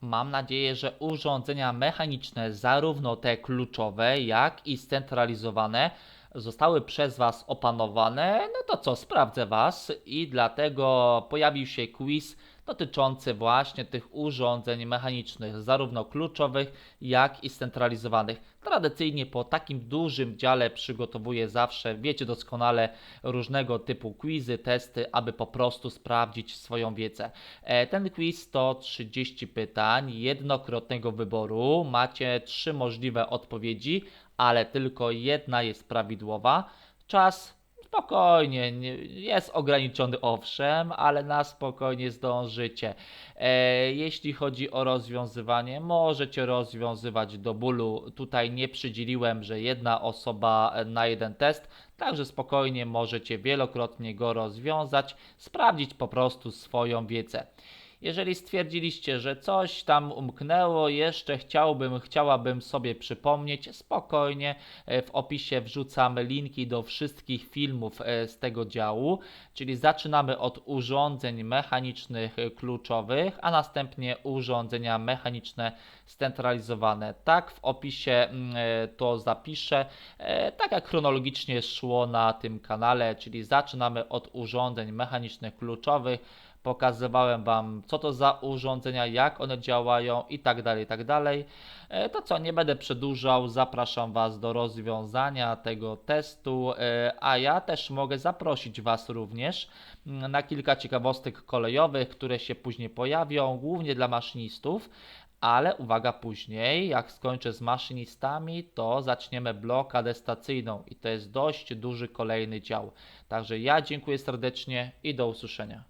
mam nadzieję, że urządzenia mechaniczne, zarówno te kluczowe, jak i scentralizowane, zostały przez Was opanowane. No to co, sprawdzę Was i dlatego pojawił się quiz dotyczący właśnie tych urządzeń mechanicznych, zarówno kluczowych, jak i scentralizowanych. Tradycyjnie po takim dużym dziale przygotowuję zawsze, wiecie doskonale, różnego typu quizy, testy, aby po prostu sprawdzić swoją wiedzę. E, Ten quiz to 30 pytań, jednokrotnego wyboru. Macie trzy możliwe odpowiedzi, ale tylko jedna jest prawidłowa. Czas Spokojnie, nie, jest ograniczony owszem, ale na spokojnie zdążycie. E, jeśli chodzi o rozwiązywanie, możecie rozwiązywać do bólu. Tutaj nie przydzieliłem, że jedna osoba na jeden test, także spokojnie możecie wielokrotnie go rozwiązać, sprawdzić po prostu swoją wiedzę. Jeżeli stwierdziliście, że coś tam umknęło, jeszcze chciałbym, chciałabym sobie przypomnieć, spokojnie e, w opisie wrzucamy linki do wszystkich filmów e, z tego działu, czyli zaczynamy od urządzeń mechanicznych e, kluczowych, a następnie urządzenia mechaniczne scentralizowane. Tak w opisie mm, to zapiszę, tak jak chronologicznie szło na tym kanale, czyli zaczynamy od urządzeń mechanicznych kluczowych, pokazywałem Wam, co to za urządzenia, jak one działają i tak dalej, i tak dalej. E, To co, nie będę przedłużał, zapraszam Was do rozwiązania tego testu, e, a ja też mogę zaprosić Was również mm, na kilka ciekawostek kolejowych, które się później pojawią, głównie dla maszynistów. Ale uwaga, później, jak skończę z maszynistami, to zaczniemy blokadę stacyjną i to jest dość duży kolejny dział. Także ja dziękuję serdecznie i do usłyszenia.